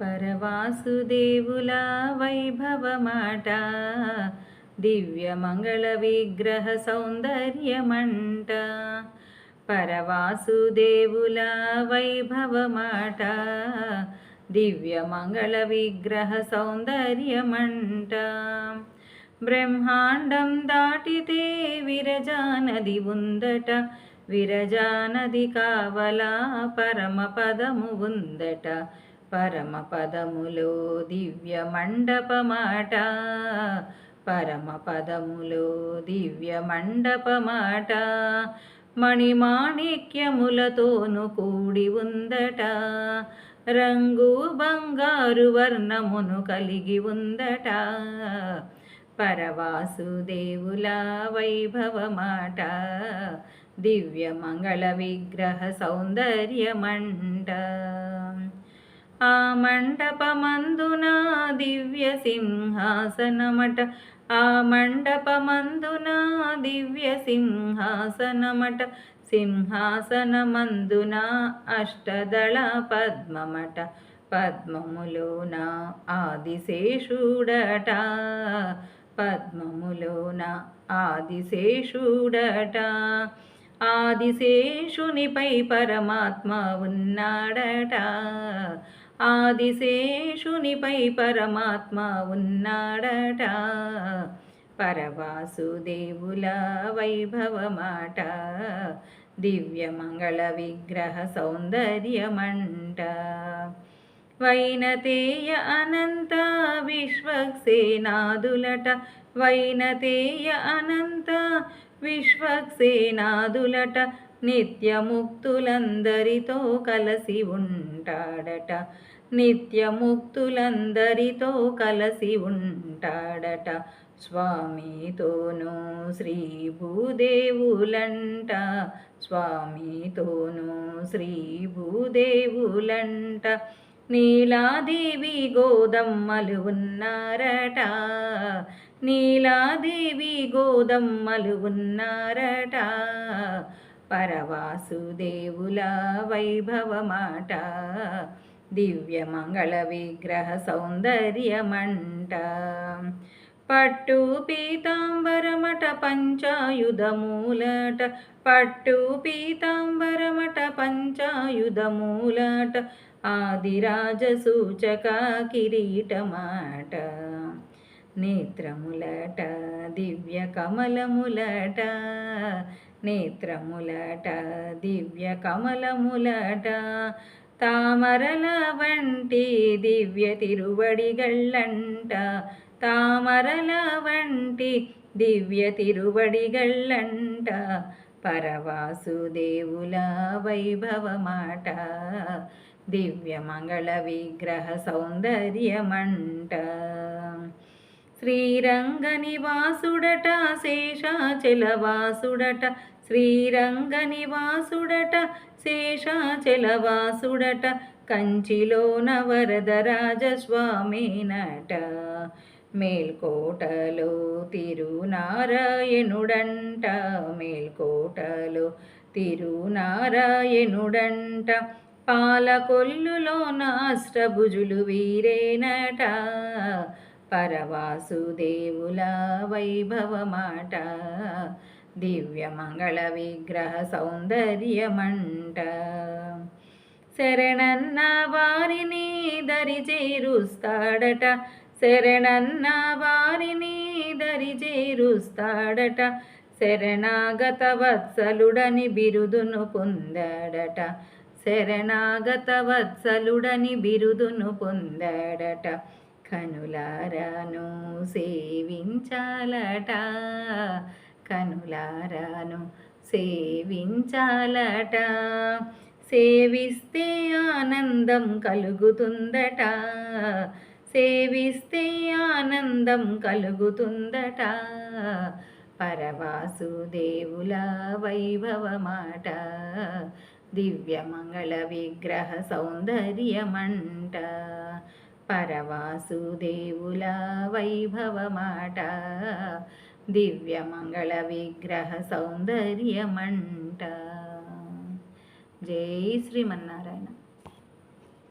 పరవాసుదేవుల వైభవమాట దివ్యమంగళ విగ్రహ సౌందర్యమంట. పరవాసుదేవుల వైభవమాట దివ్యమంగళ విగ్రహ సౌందర్యమంట. బ్రహ్మాండం దాటితే విరజానది ఉందట విరజానది కావలా పరమపదము ఉందట. పరమ పదములో దివ్య మండపమాట పరమ పదములో దివ్య మండపమాట మణిమాణిక్యములతోను కూడి ఉందట. రంగు బంగారు వర్ణమును కలిగి ఉందట. పరవాసుదేవుల వైభవమాట. దివ్య మంగళ విగ్రహ సౌందర్యమంట. ఆ మండపమందున దివ్య సింహాసనమట. ఆ మండపమందున దివ్య సింహాసనమట. సింహాసనమందున అష్టదళ పద్మమట. పద్మములోన ఆదిశేషుడట. పద్మములోన ఆదిశేషుడట. ఆదిశేషునిపై పరమాత్మ ఉన్నాడట. ఆదిశేషునిపై పరమాత్మ ఉన్నాడట. పరవాసుదేవుల వైభవమాట. దివ్యమంగళ విగ్రహ సౌందర్యమంట. వైనతేయ అనంత విశ్వక్సేనాదులట. వైనతేయ అనంత విశ్వక్సేనాదులట. నిత్యముక్తులందరితో కలసి ఉంటాడట. నిత్యముక్తులందరితో కలసి ఉంటాడట. స్వామితోనూ శ్రీ భూదేవులంట. స్వామితోనూ శ్రీ భూదేవులంట. నీలాదేవి గోదమ్మలు ఉన్నారట. నీలాదేవి గోదమ్మలు ఉన్నారట. పరవాసుదేవుల వైభవమాట దివ్యమంగళ విగ్రహ సౌందర్యమంట. పట్టు పీతాంబరమట పంచాయుధమూలట పట్టు పీతాంబరమట పంచాయుధమూలట ఆదిరాజ సూచక కిరీటమాట. నేత్రములట దివ్య కమలములట నేత్రములట దివ్య కమలములట తామరల వంటి దివ్య తిరువడిగళ్ళంట తామరల వంటి దివ్య తిరువడిగళ్ళంట పరవాసుదేవుల వైభవమాట దివ్య మంగళ విగ్రహ సౌందర్యమంట. శ్రీరంగ నివాసుడట శేషాచలవాసుడట శ్రీరంగ నివాసుడట శేషాచలవాసుడట కంచిలోన వరదరాజస్వామినట మేల్కోటలో తిరునారాయణుడంట మేల్కోటలో తిరునారాయణుడంట. పాలకొల్లులో నాష్టభుజులు వీరేనట పరవాసుదేవుల వైభవమాట. దివ్యమంగళ విగ్రహ సౌందర్యమంట శరణన్న వారిని దరి చేరుస్తాడట శరణన్న వారిని దరి చేరుస్తాడట శరణాగత వత్సలుడని బిరుదును పొందాడట శరణాగత వత్సలుడని బిరుదును పొందాడట కనులారాను సేవించాలట కనులారాను. సేవించాలట సేవిస్తే ఆనందం కలుగుతుందట. సేవిస్తే ఆనందం కలుగుతుందట. పరవాసుదేవుల వైభవమాట. దివ్యమంగళ విగ్రహ సౌందర్యమంట. పరవాసుదేవుల వైభవమాట. దివ్యమంగళ విగ్రహ సౌందర్యమంట జై శ్రీమన్నారాయణ